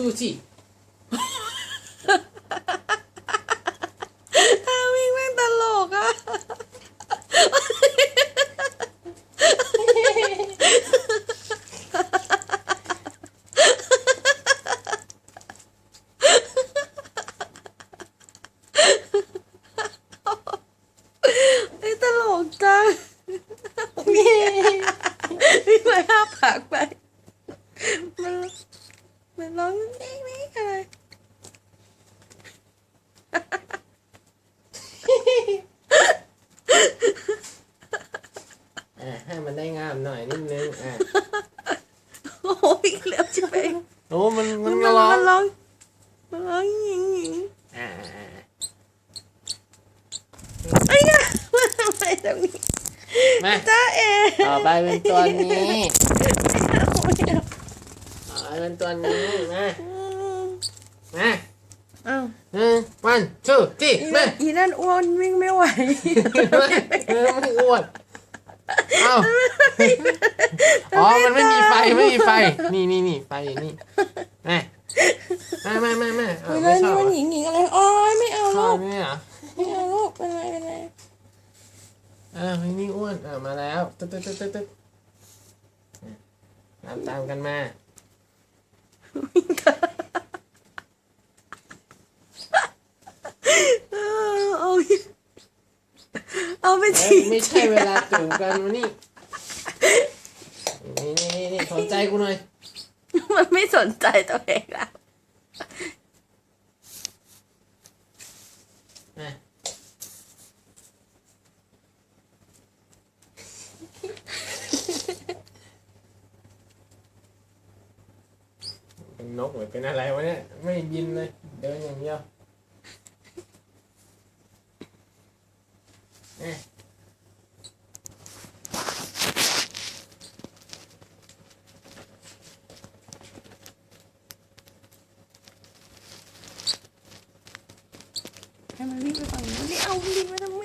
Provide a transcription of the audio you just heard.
ดูสิท่าวิ่งแม่งตลกอะไอ้ยตลกจังวิ่งไปห้าปากไปมันมัน ร้องนี่นี่อะไรอ่าให้มันได้งามหน่อยนิดนึงอ่าโอ้ยเร็วจิ๋วเองโอ้มันมัมันนก็ร้ร้อองงมันร้องมันร้องหญิงหญิงอ่าอ่าอ่าไอ้ยะมาทำไมตรงนี้มาจ้าเอ๋ต่อไปเป็นตัวนี้โอ้ยต่อไป เป็นตัวนี้มาอืมมาอ้าวหนึ่ง one two three อีมานั่นอีนั่นอ้วนวิ่งไม่ไหวเออไม่อ้วนเอ้าอ๋อมันไม่มีไฟไม่มีไฟ นี่นี่นี่ไฟอยู่นี่มามามามาเอาเวไม่ลาชนี้อบมันเหรอหญิงหญิงอะไรโอ้ยไม่เอาชอลูบก ไหมเหรอ ไม่เอาลูกเป็นไรเป็นไรอ้าวนี่อ้วนอ่ามาแล้วตึ๊ดตึ๊ดตึ๊ดตึ๊ดตึ๊ดตามตามกันมา เออเอา เอาไปเฮ้ฉียดไม่ใช่เวลาจูบกันมานี่นี่นี่นี่นี่สนใจกูหน่อย มันไม่สนใจตัวเองแล้วมาเป็นนกหรือเป็นอะไรวะเนี่ย ไม่บินเลย เดินอย่างเดียวอะให้มันวิ่ 还没离开，没离开的。